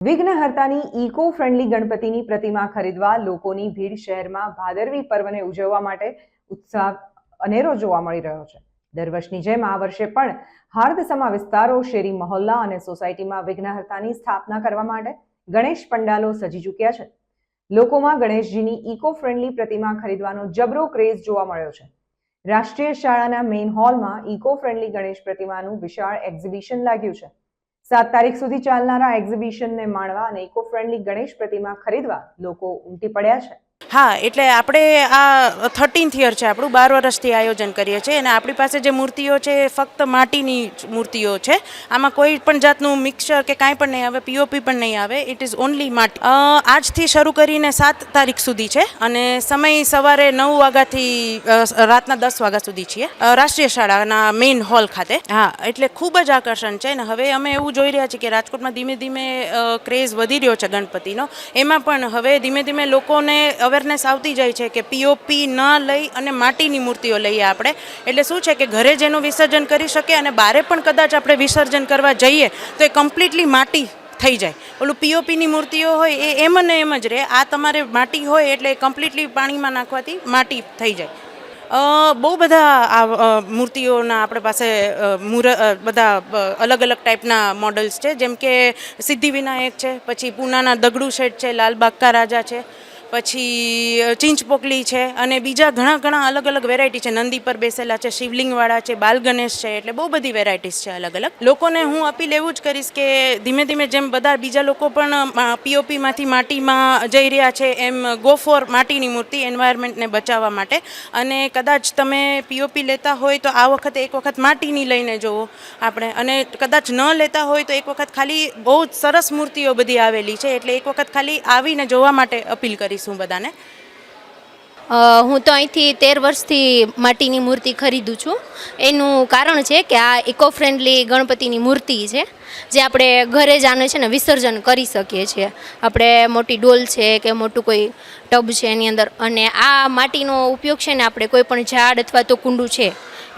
વિઘ્નહર્તાની eco friendly ગણપતિની પ્રતિમા ખરીદવા લોકોની ભીડ શહેરમાં ભાદરવી પર્વને ઉજવવા માટે ઉત્સાહ અનેરો જોવા મળી રહ્યો છે. દર વર્ષની જેમ આ વર્ષે પણ હાર્દસમા વિસ્તારો, શેરી મહોલ્લા અને સોસાયટીમાં વિઘ્નહર્તાની સ્થાપના કરવા માટે ગણેશ પંડાલો સજી ચૂક્યા છે. લોકોમાં ગણેશજીની ઇકો ફ્રેન્ડલી પ્રતિમા ખરીદવાનો જબરો ક્રેઝ જોવા મળ્યો છે. રાષ્ટ્રીય શાળાના મેઇન હોલમાં ઇકો ફ્રેન્ડલી ગણેશ પ્રતિમાનું વિશાળ એક્ઝિબિશન લાગ્યું છે. સાત તારીખ સુધી ચાલનારા એક્ઝિબિશનને માણવા અને ઇકો ફ્રેન્ડલી ગણેશ પ્રતિમા ખરીદવા લોકો ઉમટી પડ્યા છે. હા, એટલે આપણે આ થર્ટીન્થ યર છે, આપણું બાર વર્ષથી આયોજન કરીએ છીએ અને આપણી પાસે જે મૂર્તિઓ છે એ ફક્ત માટીની મૂર્તિઓ છે. આમાં કોઈ પણ જાતનું મિક્સર કે કાંઈ પણ નહીં આવે પીઓપી પણ નહીં આવે ઇટ ઇઝ ઓનલી માટી. આજથી શરૂ કરીને સાત તારીખ સુધી છે અને સમય સવારે નવ વાગ્યાથી રાતના દસ વાગ્યા સુધી છીએ. રાષ્ટ્રીય શાળાના મેઇન હોલ ખાતે. હા, એટલે ખૂબ જ આકર્ષણ છે અને હવે અમે એવું જોઈ રહ્યા છીએ કે રાજકોટમાં ધીમે ધીમે ક્રેઝ વધી રહ્યો છે ગણપતિનો. એમાં પણ હવે ધીમે ધીમે લોકોને અવેરનેસ આવતી જાય છે કે પીઓપી ન લઈ અને માટીની મૂર્તિઓ લઈએ આપણે. એટલે શું છે કે ઘરે જેનું વિસર્જન કરી શકે અને બારે પણ કદાચ આપણે વિસર્જન કરવા જઈએ તો એ કમ્પ્લીટલી માટી થઈ જાય. ઓલું પીઓપીની મૂર્તિઓ હોય એ એમ ને એમ જ રહે. આ તમારે માટી હોય એટલે કમ્પ્લીટલી પાણીમાં નાખવાથી માટી થઈ જાય. બહુ બધા આ મૂર્તિઓના આપણે પાસે મૂર બધા અલગ અલગ ટાઈપના મોડલ્સ છે. જેમ કે સિદ્ધિવિનાયક છે, પછી પૂનાના દગડુ શેઠ છે, લાલબાગકા રાજા છે. પછી ચીંચપોકલી છે અને બીજા ઘણા ઘણા અલગ અલગ વેરાયટી છે. નંદી પર બેસેલા છે, શિવલિંગવાળા છે, બાલ ગણેશ છે, એટલે બહુ બધી વેરાયટીઝ છે અલગ અલગ. લોકોને હું અપીલ એવું જ કરીશ કે ધીમે ધીમે જેમ બધા બીજા લોકો પણ પીઓપીમાંથી માટીમાં જઈ રહ્યા છે, એમ ગો ફોર માટીની મૂર્તિ એન્વાયરમેન્ટને બચાવવા માટે. અને કદાચ તમે પીઓપી લેતા હોય તો આ વખતે એક વખત માટીની લઈને જુઓ આપણે. અને કદાચ ન લેતા હોય તો એક વખત ખાલી બહુ જ સરસ મૂર્તિઓ બધી આવેલી છે. એટલે એક વખત ખાલી આવીને જોવા માટે અપીલ કરીશું. બધાને? હું તો અહીંથી તેર વર્ષથી માટીની મૂર્તિ ખરીદું છું. એનું કારણ છે કે આ ઇકો ફ્રેન્ડલી ગણપતિની મૂર્તિ છે, જે આપણે ઘરે જ આને છે ને વિસર્જન કરી શકીએ છીએ. આપણે મોટી ડોલ છે કે મોટું કોઈ ટબ છે એની અંદર, અને આ માટીનો ઉપયોગ છે ને આપણે કોઈ પણ ઝાડ અથવા તો કુંડું છે,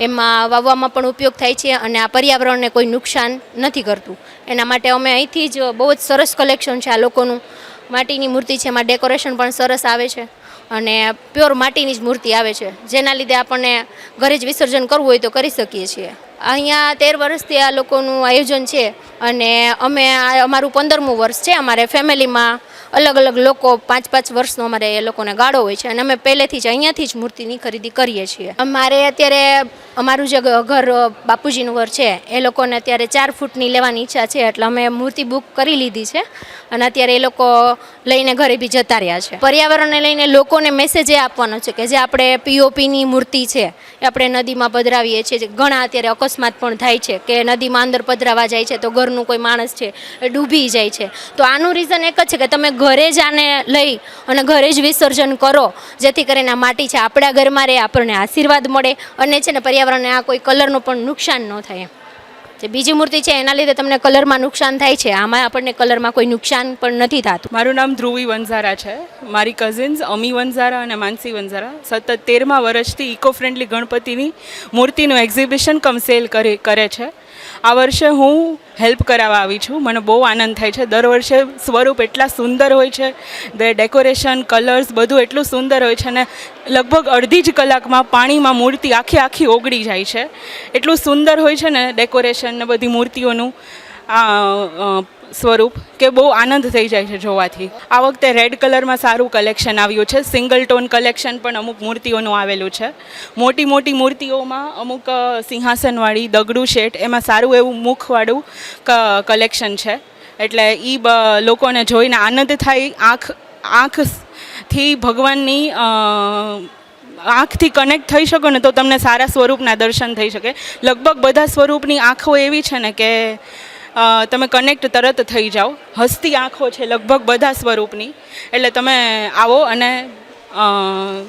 એમાં વાવવામાં પણ ઉપયોગ થાય છે અને આ પર્યાવરણને કોઈ નુકસાન નથી કરતું. એના માટે અમે અહીંથી જ બહુ જ સરસ કલેક્શન છે આ લોકોનું. માટીની મૂર્તિ છે, એમાં ડેકોરેશન પણ સરસ આવે છે અને પ્યોર માટીની જ મૂર્તિ આવે છે. જેના લીધે આપણને ઘરે જ વિસર્જન કરવું હોય તો કરી શકીએ છીએ. અહીંયા તેર વર્ષથી આ લોકોનું આયોજન છે અને અમે અમારું પંદરમું વર્ષ છે. અમારે ફેમિલીમાં અલગ અલગ લોકો પાંચ પાંચ વર્ષનો અમારે એ લોકોને ગાળો હોય છે અને અમે પહેલેથી જ અહીંયાથી જ મૂર્તિની ખરીદી કરીએ છીએ. અમારે અત્યારે અમારું જે ઘર બાપુજીનું ઘર છે, એ લોકોને અત્યારે ચાર ફૂટની લેવાની ઈચ્છા છે, એટલે અમે મૂર્તિ બુક કરી લીધી છે અને અત્યારે એ લોકો લઈને ઘરે બી જતા રહ્યા છે. પર્યાવરણને લઈને લોકોને મેસેજ એ આપવાનો છે કે જે આપણે પીઓપીની મૂર્તિ છે, એ આપણે નદીમાં પધરાવીએ છીએ ઘણા અત્યારે અકસ્માત પણ થાય છે કે નદીમાં અંદર પધરાવા જાય છે તો ઘરનું કોઈ માણસ છે એ ડૂબી જાય છે. તો આનું રીઝન એક જ છે કે તમે ઘરે જ આને લઈ અને ઘરે જ વિસર્જન કરો, જેથી કરીને આ માટી છે આપણા ઘરમાં રહે, આપણને આશીર્વાદ મળે અને છે ને પર્યાવરણને આ કોઈ કલરનું પણ નુકસાન ન થાય જે બીજી મૂર્તિ છે, એના લીધે તમને કલરમાં નુકસાન થાય છે. આમાં આપણને કલરમાં કોઈ નુકસાન પણ નથી થતું. મારું નામ ધ્રુવી વંઝારા છે. મારી કઝિન્સ અમી વંઝારા અને માનસી વંઝારા. સતત તેરમા વર્ષથી ઇકો ફ્રેન્ડલી ગણપતિની મૂર્તિનું એક્ઝિબિશન કમ સેલ કરે કરે છે. આ વર્ષે હું હેલ્પ કરાવવા આવી છું. મને બહુ આનંદ થાય છે. દર વર્ષે સ્વરૂપ એટલા સુંદર હોય છે. ધ ડેકોરેશન કલર્સ બધું એટલું સુંદર હોય છે અને લગભગ અડધી જ કલાકમાં પાણીમાં મૂર્તિ આખી આખી ઓગળી જાય છે. એટલું સુંદર હોય છે ને ડેકોરેશન ને બધી મૂર્તિઓનું. આ સ્વરૂપ કે બહુ આનંદ થઈ જાય છે જોવાથી. આ વખતે રેડ કલરમાં સારું કલેક્શન આવ્યું છે. સિંગલ ટોન કલેક્શન પણ અમુક મૂર્તિઓનું આવેલું છે. મોટી મોટી મૂર્તિઓમાં અમુક સિંહાસનવાળી દગડું શેઠ એમાં સારું એવું મુખવાળું કલેક્શન છે. એટલે એ લોકોને જોઈને આનંદ થાય. આંખ આંખથી ભગવાનની આંખથી કનેક્ટ થઈ શકો ને તો તમને સારા સ્વરૂપના દર્શન થઈ શકે. લગભગ બધા સ્વરૂપની આંખો એવી છે ને કે તમે કનેક્ટ તરત થઈ જાઓ. હસતી આંખો છે લગભગ બધા સ્વરૂપની. એટલે તમે આવો અને